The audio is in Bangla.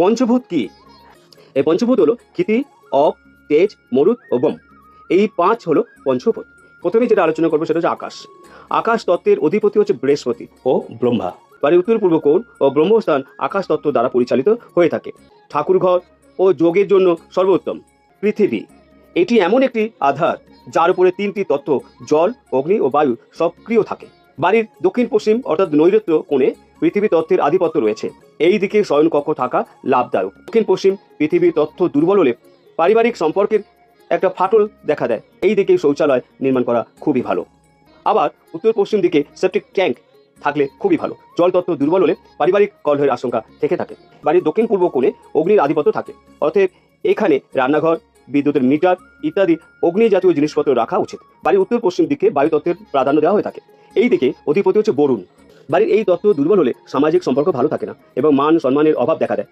পঞ্চভূত কি? এই পঞ্চভূত হলো ক্ষিতি, অপ, তেজ মরুদ ও বম। এই পাঁচ হলো পঞ্চভূত। প্রথমে যেটা আলোচনা করব সেটা হচ্ছে আকাশ। আকাশ তত্ত্বের অধিপতি হচ্ছে বৃহস্পতি ও ব্রহ্মা। বাড়ির উত্তর, পূর্ব কোণ ও ব্রহ্মস্থান আকাশ তত্ত্ব দ্বারা পরিচালিত হয়ে থাকে। ঠাকুরঘর ও যোগের জন্য সর্বোত্তম। পৃথিবী। এটি এমন একটি আধার, যার উপরে তিনটি তত্ত্ব, জল, অগ্নি ও বায়ু সক্রিয় থাকে। বাড়ির দক্ষিণ পশ্চিম অর্থাৎ নৈরত্য কোণে পৃথিবী তত্ত্বের আধিপত্য রয়েছে। এই দিকে শয়নকক্ষ থাকা লাভদায়ক। দক্ষিণ পশ্চিম পৃথিবীর তথ্য দুর্বল হলে পারিবারিক সম্পর্কের একটা ফাটল দেখা দেয়। এই দিকে শৌচালয় নির্মাণ করা খুবই ভালো। আবার উত্তর পশ্চিম দিকে সেপ্টিক ট্যাঙ্ক থাকলে খুবই ভালো। জল তত্ত্ব দুর্বল হলে পারিবারিক কলহের আশঙ্কা থেকে থাকে। বাড়ির দক্ষিণ পূর্ব কোণে অগ্নির আধিপত্য থাকে। অতএব এখানে রান্নাঘর, বিদ্যুতের মিটার ইত্যাদি অগ্নি জাতীয় জিনিসপত্র রাখা উচিত। বাড়ির উত্তর পশ্চিম দিকে বায়ুতত্ত্বের প্রাধান্য দেওয়া হয়ে থাকে। এই দিকে অধিপতি হচ্ছে বরুণ। বাড়ির এই তত্ত্ব দুর্বল হলে সামাজিক সম্পর্ক ভালো থাকে না এবং মান সম্মানের অভাব দেখা দেয়।